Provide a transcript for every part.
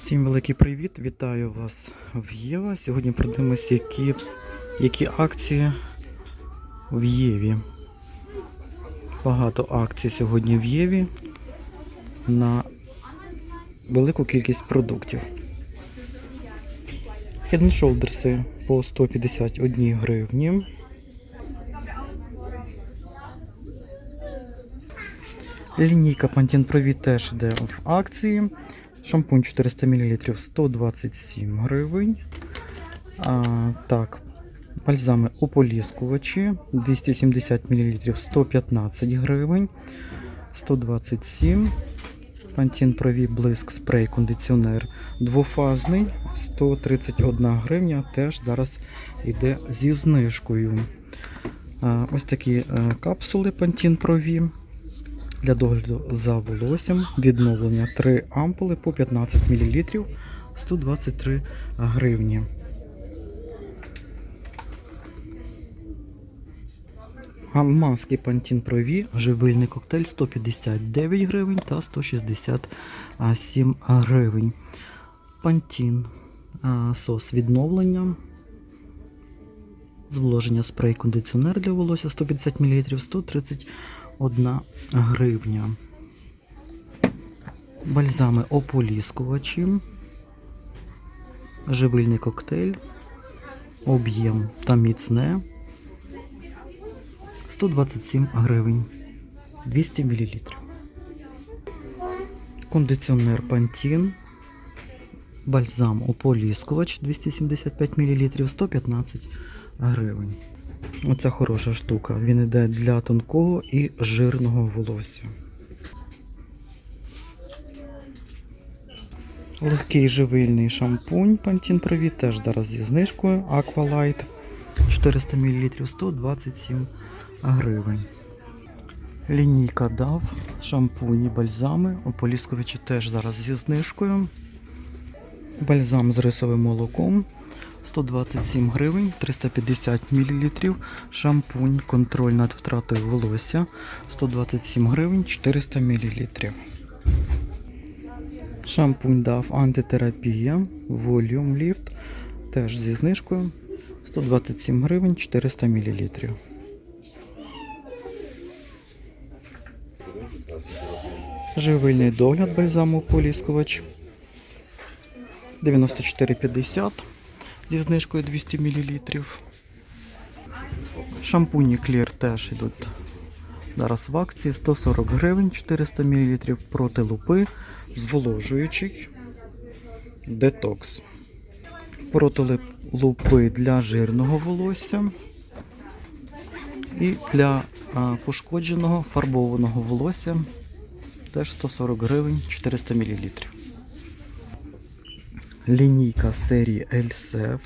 Всім великий привіт! Вітаю вас в Єва. Сьогодні продивимося, які, які акції в Єві. Багато акцій сьогодні в Єві на велику кількість продуктів. Head and Shoulders по 151 гривні. Лінійка Pantene Pro теж йде в акції. Шампунь 400 мл 127 гривень. А, так, бальзами ополіскувачі 270 мл 115 гривень. 127. Pantene Pro блиск спрей кондиціонер двофазний 131 гривня. Теж зараз йде зі знижкою. Ось такі е, капсули Pantene Pro для догляду за волоссям. Відновлення 3 ампули по 15 мл 123 гривні. Маски Pantene Pro V, живильний коктейль 159 гривень та 167 гривень. Pantene сос відновлення. Зволоження спрей кондиціонер для волосся 150 мл 131 гривня. Бальзами ополіскувачі. Живильний коктейль. Об'єм та міцне. 127 гривень. 200 мл. Кондиціонер Pantene. Бальзам ополіскувач 275 мл 115 гривень. Оце хороша штука. Він йде для тонкого і жирного волосся. Легкий живильний шампунь Pantene Pro теж зараз зі знижкою Aqualight 400 мл 127 гривень. Лінійка DAV, шампуні, бальзами, ополіскувачі теж зараз зі знижкою. Бальзам з рисовим молоком 127 гривень, 350 мл. Шампунь, контроль над втратою волосся 127 гривень, 400 мл. Шампунь DAV антитерапія, Volume Lift теж зі знижкою 127 гривень, 400 мл. Живильний догляд бальзаму поліскувач 94,50 зі знижкою 200 мл. Шампуні Clear теж йдуть зараз в акції 140 гривень 400 мл проти лупи, зволожуючий детокс. Проти лупи для жирного волосся і для пошкодженого фарбованого волосся теж 140 гривень 400 мл. Лінійка серії LCF.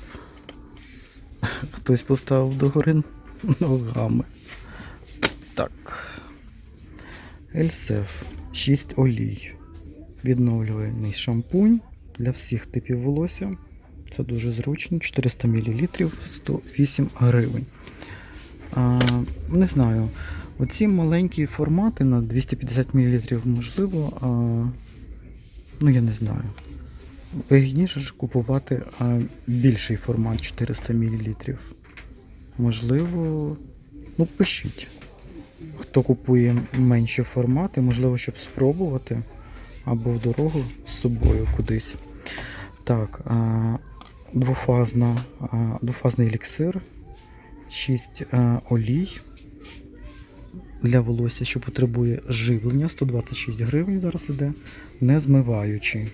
Хтось поставив догори ногами. Так. LCF 6 олій. Відновлювальний шампунь для всіх типів волосся. Це дуже зручно. 400 мл 108 гривень. А, не знаю. Оці маленькі формати на 250 мл можливо. А, ну я не знаю. Вигідніше ж купувати а, більший формат 400 мл. Можливо, ну пишіть. Хто купує менші формати, можливо, щоб спробувати або в дорогу з собою кудись. Так, а, двофазна, а, двофазний еліксир, 6 а, олій для волосся, що потребує живлення, 126 гривень зараз іде, не змиваючий.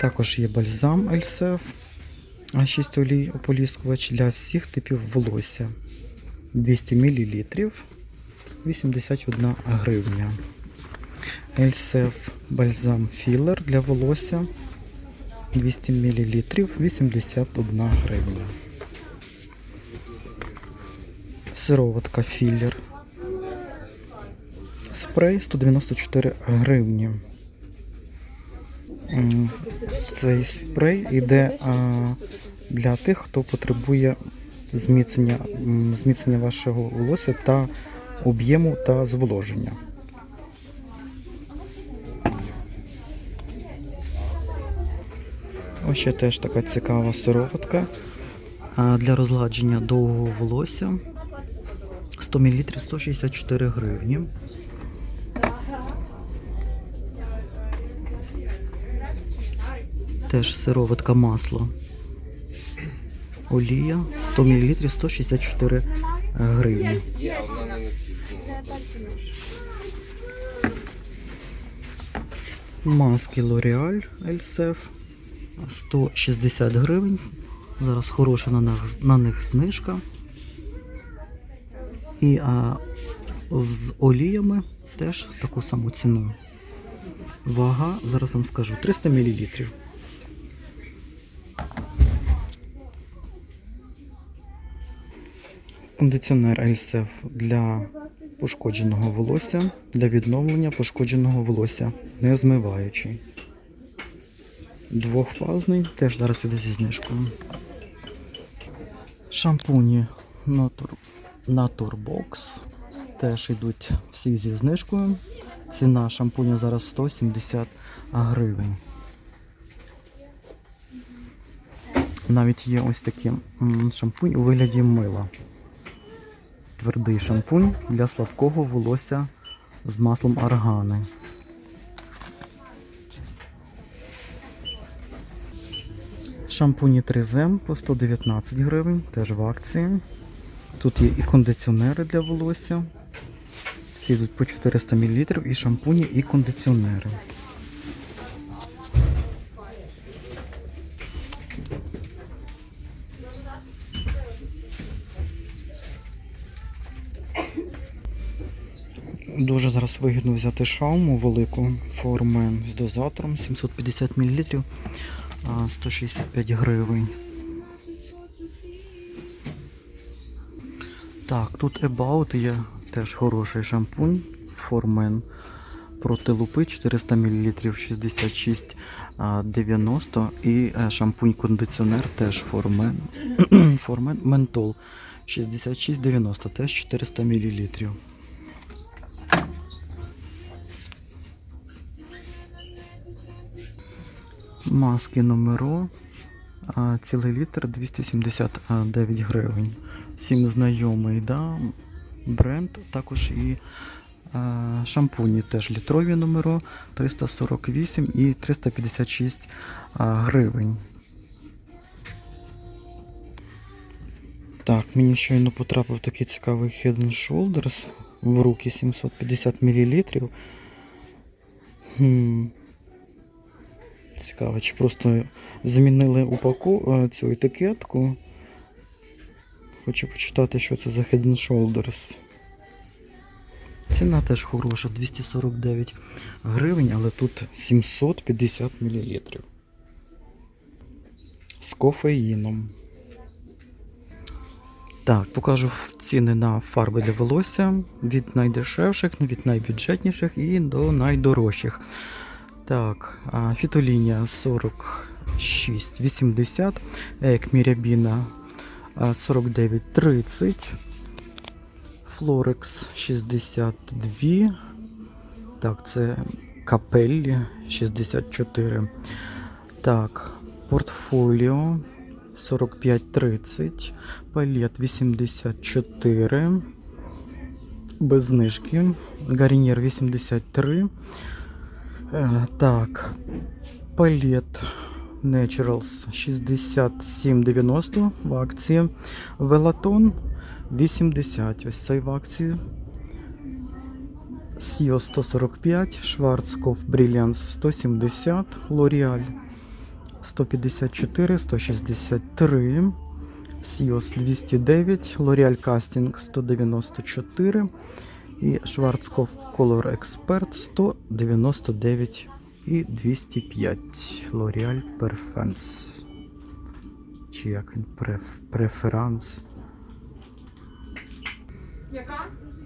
Також є бальзам Ельсеф, 6 олій ополіскувач для всіх типів волосся. 200 мл 81 гривня. Ельсеф бальзам філер для волосся 200 мл 81 гривня. Сироватка філер. Спрей 194 гривні. Цей спрей йде а, для тих, хто потребує зміцнення, зміцнення вашого волосся та об'єму та зволоження. Ось ще теж така цікава сироватка для розгладження довгого волосся. 100 мл 164 гривні. Теж сироватка масло. Олія 100 мл 164 гривні. Маски L'Oreal Elsef 160 гривень. Зараз хороша на них, на них знижка. І а, з оліями теж таку саму ціну. Вага, зараз вам скажу, 300 мл. Кондиціонер Elsef для пошкодженого волосся, для відновлення пошкодженого волосся, не змиваючий. Двохфазний, теж зараз іде зі знижкою. Шампуні Natur, Naturebox теж йдуть всі зі знижкою. Ціна шампуню зараз 170 гривень. Навіть є ось такий шампунь у вигляді мила. Твердий шампунь для слабкого волосся з маслом аргани. Шампуні 3Z по 119 гривень, теж в акції. Тут є і кондиціонери для волосся. Всі йдуть по 400 мл, і шампуні, і кондиціонери. Зараз вигідно взяти шауму велику формен з дозатором 750 мл, 165 гривень. Так, тут About є теж хороший шампунь Формен проти лупи 400 мл 66,90 і е, шампунь-кондиціонер теж Формен Формен Ментол 66,90 теж 400 мл. Маски номеро. Цілий літр 279 гривень. Всім знайомий, да? бренд, також і а, шампуні теж літрові номеро 348 і 356 а, гривень. Так, мені щойно потрапив такий цікавий Head and Shoulders в руки 750 мл. Хм. Цікаво, чи просто замінили упаку е, цю етикетку. Хочу почитати, що це за Head and Shoulders. Ціна теж хороша, 249 гривень, але тут 750 мл. З кофеїном. Так, покажу ціни на фарби для волосся від найдешевших, від найбюджетніших і до найдорожчих. Так, фітолінія 46,80, як Мірябіна 49,30, Флорекс 62. Так, це Капеллі 64. Так, портфоліо 45,30, палет 84. Без знижки. Гарнір 83. Е, Так, палет Naturals 67,90 в акції. Велатон 80. Ось цей в акції. Сіо 145, Schwarzkopf Brilliance 170, L'Oreal 154, 163, Сіос 209, L'Oreal Casting 194 і Schwarzkopf Color Expert 199 і 205 L'Oreal Perfence. Чи як він преф, преферанс.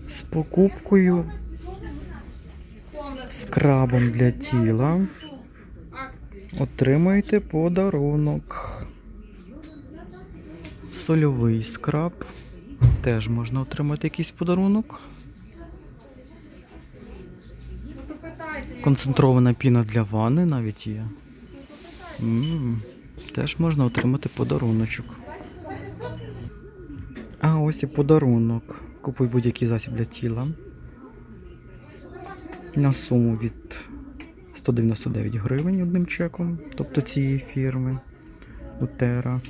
З покупкою скрабом для тіла отримаєте подарунок. Сольовий скраб. Теж можна отримати якийсь подарунок. Концентрована піна для ванни навіть є. М, теж можна отримати подаруночок. А ось і подарунок. Купуй будь-який засіб для тіла. На суму від 199 гривень одним чеком, тобто цієї фірми Утера.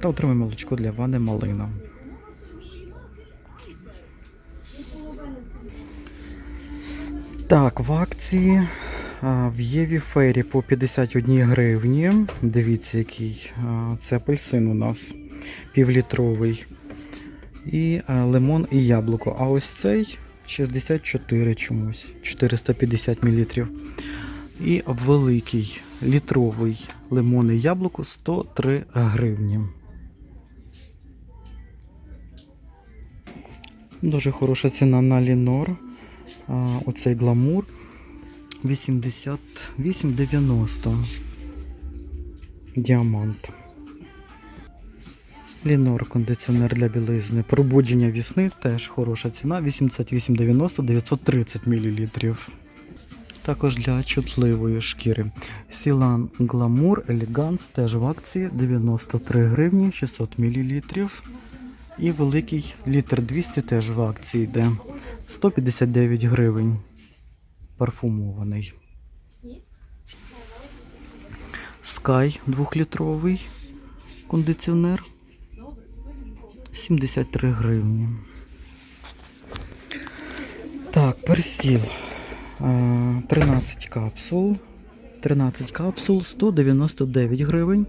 Та отримай молочко для вани малина. Так, в акції в Єві Фері по 51 гривні. Дивіться, який це апельсин у нас півлітровий. І лимон і яблуко. А ось цей 64 чомусь, 450 мл. І великий літровий лимон і яблуко 103 гривні. Дуже хороша ціна на Лінор. Оцей гламур 88,90. Діамант. Лінор кондиціонер для білизни. Пробудження вісни теж хороша ціна. 88,90 930 мл. Також для чутливої шкіри. Сілан Гламур Елеганс теж в акції 93 гривні 600 мл. І великий літр 200 теж в акції йде 159 гривень. Парфумований. Sky 2-літровий кондиціонер 73 гривні. Так, персіл. Е, 13 капсул. 13 капсул 199 гривень.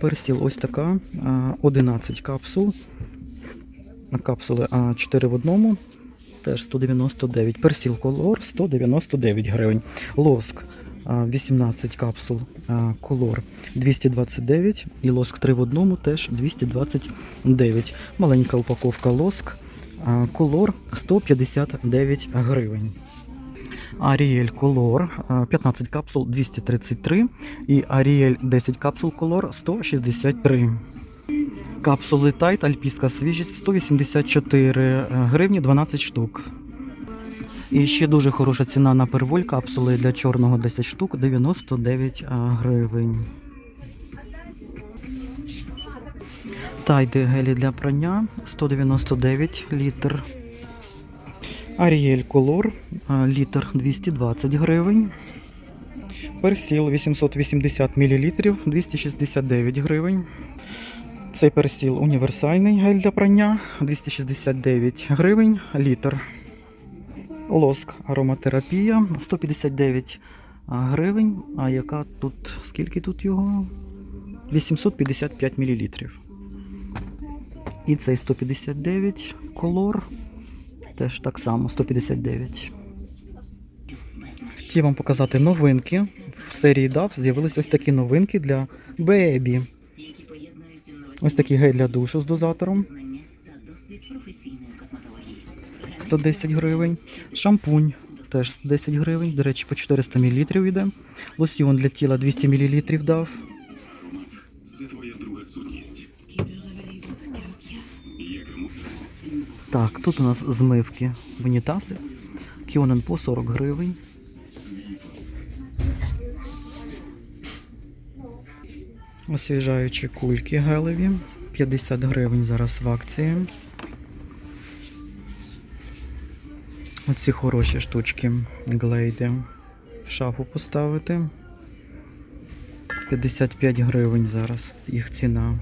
Персіл ось така. е, 11 капсул. Капсули а 4 в одному. Теж 199. Персіл колор 199 гривень. Лоск 18 капсул колор 229 і лоск 3 в одному теж 229. Маленька упаковка лоск колор 159 гривень. Аріель Колор 15 капсул 233 і Аріель 10 капсул Колор 163. Капсули Тайт Альпійська свіжість 184 гривні 12 штук. І ще дуже хороша ціна на перволь капсули для чорного 10 штук 99 а, гривень. Тайди гелі для прання 199 літр. Аріель Колор літр 220 гривень. Персіл 880 мл 269 гривень. Цей персіл універсальний гель для прання 269 гривень літр. Лоск ароматерапія 159 гривень. А яка тут, скільки тут його? 855 мл. І цей 159 колор. Теж так само 159. Хотів вам показати новинки. В серії DAF з'явились ось такі новинки для Бебі. Ось такий гель для душу з дозатором. 110 гривень. Шампунь теж 10 гривень. До речі, по 400 мл йде. Лосьйон для тіла 200 мл дав. Так, тут у нас змивки в унітази. Кіонен по 40 гривень. Освіжаючі кульки гелеві. 50 гривень зараз в акції. Оці хороші штучки глейди в шафу поставити. 55 гривень зараз їх ціна.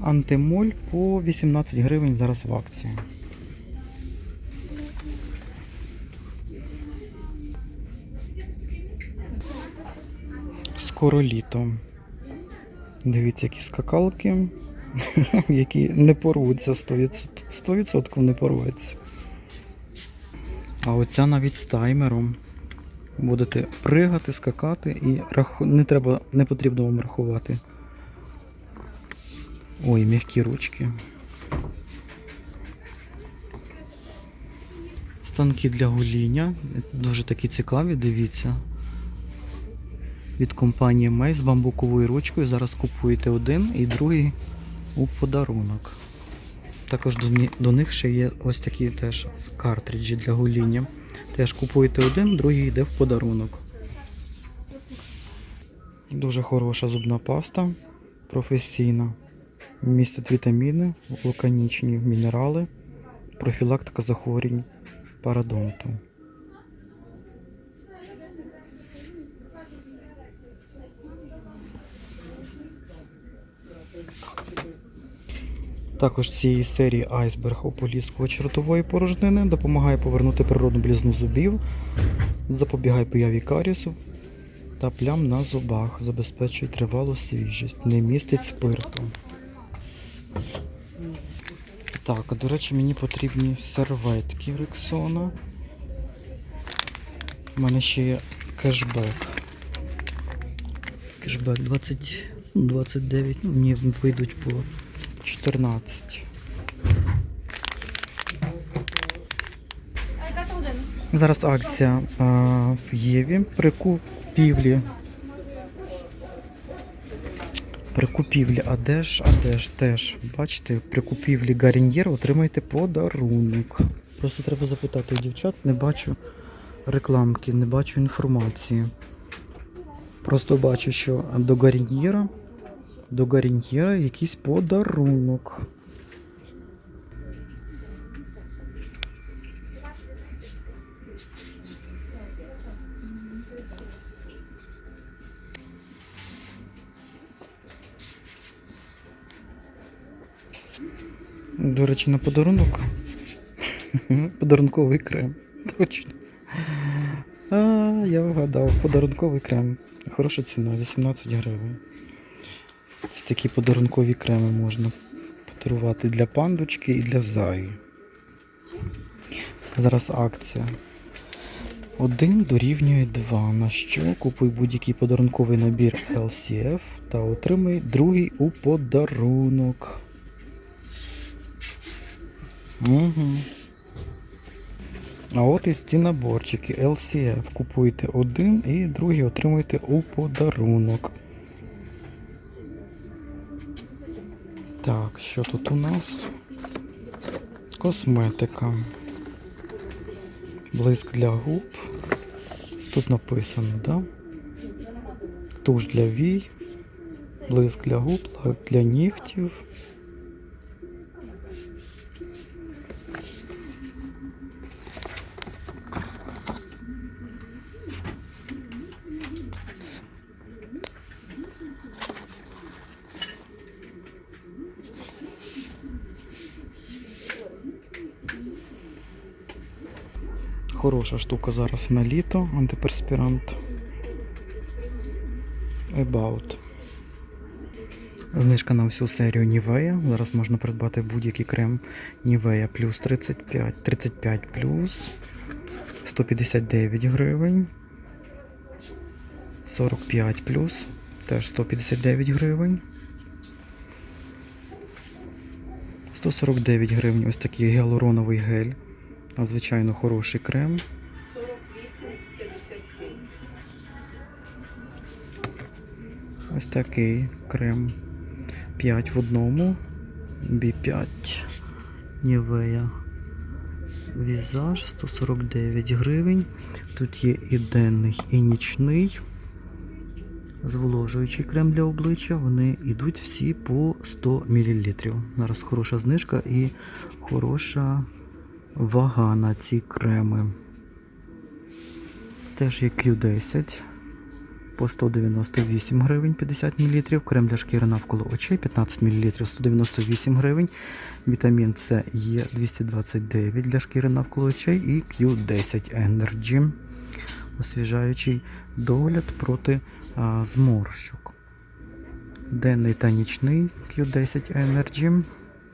Антимоль по 18 гривень зараз в акції. Скоро літо. Дивіться, які скакалки, які не порвуться 100%, 100% не порвуться. А оця навіть з таймером. Будете пригати, скакати і раху... не треба, не потрібно вам рахувати. Ой, м'які ручки. Станки для гоління. Дуже такі цікаві, дивіться. Від компанії Мей з бамбуковою ручкою. Зараз купуєте один і другий у подарунок. Також до, них ще є ось такі теж картриджі для гоління. Теж купуєте один, другий йде в подарунок. Дуже хороша зубна паста, професійна. Містить вітаміни, вулканічні мінерали, профілактика захворювань парадонту. Також цієї серії айсберг ополіску чертової порожнини допомагає повернути природну блізну зубів, запобігає появі карісу та плям на зубах, забезпечує тривалу свіжість, не містить спирту. Так, до речі, мені потрібні серветки Рексона. У мене ще є кешбек. Кешбек 20, 29, ну, мені вийдуть по 14. Зараз акція а, в Єві при купівлі. При купівлі, а де ж, а де ж теж, бачите, при купівлі Гаріньєр отримаєте подарунок. Просто треба запитати у дівчат, не бачу рекламки, не бачу інформації. Просто бачу, що до Гаріньєра, до Гаріньєра якийсь подарунок. До речі, на подарунок. Подарунковий крем. Точно. А, я вгадав. Подарунковий крем. Хороша ціна, 18 гривень. Такі подарункові креми можна подарувати для пандочки і для заї. Зараз акція. Один дорівнює 2. На що купуй будь-який подарунковий набір LCF та отримай другий у подарунок. Угу. А от і ці наборчики LCF. Купуєте один і другий отримуєте у подарунок. Так, що тут у нас? Косметика. Блиск для губ. Тут написано, да? Туш для вій, блиск для губ, для нігтів. Хороша штука зараз на літо, антиперспірант. About. Знижка на всю серію Нівея. Зараз можна придбати будь-який крем Нівея плюс 35, 35 плюс 159 гривень. 45 плюс, теж 159 гривень. 149 гривень ось такий гіалуроновий гель. Надзвичайно хороший крем. 48,57. Ось такий крем 5 в одному. B5 Нівея. Візаж 149 гривень. Тут є і денний, і нічний. Зволожуючий крем для обличчя. Вони йдуть всі по 100 мл. Зараз хороша знижка і хороша вага на ці креми. Теж є Q10 по 198 гривень 50 мл. Крем для шкіри навколо очей 15 мл 198 гривень. Вітамін С є 229 для шкіри навколо очей і Q10 Energy. Освіжаючий догляд проти а, зморщок. Денний та нічний Q10 Energy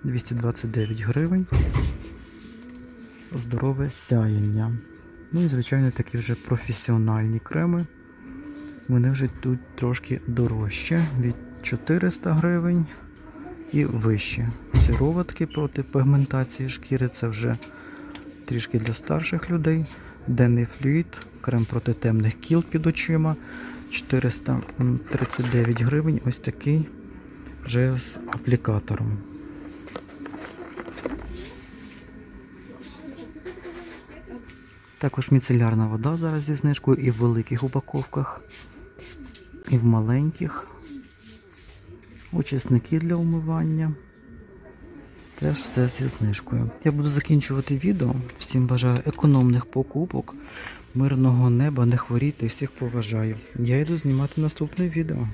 229 гривень. Здорове сяєння. Ну і, звичайно, такі вже професіональні креми. Вони вже тут трошки дорожче від 400 гривень і вище. Сироватки проти пігментації шкіри це вже трішки для старших людей. Денний флюїд, крем проти темних кіл під очима 439 гривень. Ось такий вже з аплікатором. Також міцелярна вода зараз зі знижкою і в великих упаковках, і в маленьких. Очисники для умивання. Теж все зі знижкою. Я буду закінчувати відео. Всім бажаю економних покупок, мирного неба, не хворійте, всіх поважаю. Я йду знімати наступне відео.